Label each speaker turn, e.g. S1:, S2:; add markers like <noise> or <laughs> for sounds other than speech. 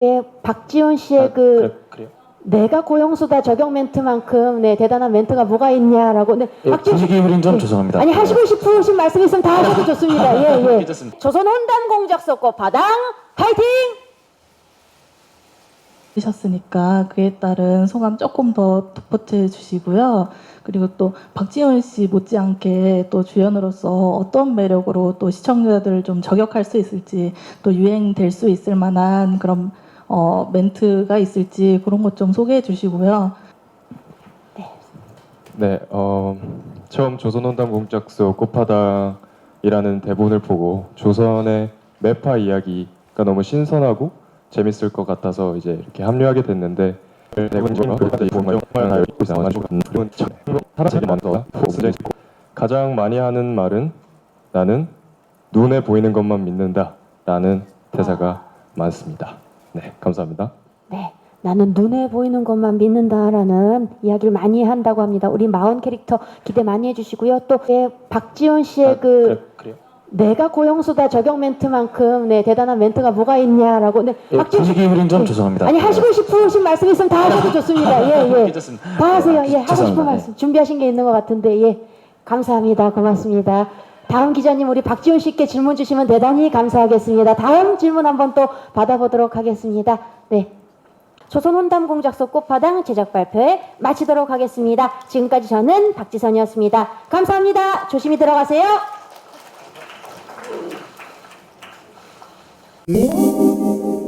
S1: 예, 박지원 씨의
S2: 아,
S1: 그
S2: 그래, 그래요.
S1: 내가 고용수다 적용 멘트만큼 네 대단한 멘트가 뭐가 있냐라고 네
S2: 예,
S1: 박지원 씨
S2: 분위기 흐린 점 죄송합니다.
S1: 아니 하시고 싶으신 말씀 있으면 다 하셔도 좋습니다. <laughs> 예 예.
S2: 괜찮습니다.
S1: 조선 혼담 공작소 꽃파당 파이팅!
S3: 주셨으니까 그에 따른 소감 조금 더 덧붙여 주시고요. 그리고 또 박지원 씨 못지않게 또 주연으로서 어떤 매력으로 또 시청자들을 좀 저격할 수 있을지 또 유행될 수 있을 만한 그런 어, 멘트가 있을지 그런 것 좀 소개해 주시고요.
S4: 네, 어, 처음 조선원담 공작소 꽃파당이라는 대본을 보고 조선의 매파 이야기가 너무 신선하고 재밌을 것 같아서 이제 이렇게 합류하게 됐는데 가장 많이 하는 말은 나는 눈에 보이는 것만 믿는다라는 대사가 많습니다. 네, 감사합니다.
S1: 네. 나는 눈에 보이는 것만 믿는다라는 이야기를 많이 한다고 합니다. 우리 마흔 캐릭터 기대 많이 해주시고요. 또 예, 박지원 씨의
S2: 아,
S1: 그
S2: 그래, 그래요.
S1: 내가 고용수다 적용 멘트만큼 네 대단한 멘트가 뭐가 있냐라고 네
S2: 예,
S1: 박지원 씨
S2: 흐린 점 죄송합니다.
S1: 아니 하시고 싶으신 말씀 있으면 다 하셔도 좋습니다. 예 예.
S2: 괜찮습니다.
S1: 다 하세요. 예 하고 싶은. 말씀 준비하신 게 있는 것 같은데 예 감사합니다. 고맙습니다. 다음 기자님 우리 박지원 씨께 질문 주시면 대단히 감사하겠습니다. 다음 질문 한번 또 받아보도록 하겠습니다. 네. 조선 혼담 공작소 꽃파당 제작 발표회 마치도록 하겠습니다. 지금까지 저는 박지선이었습니다. 감사합니다. 조심히 들어가세요.
S5: 오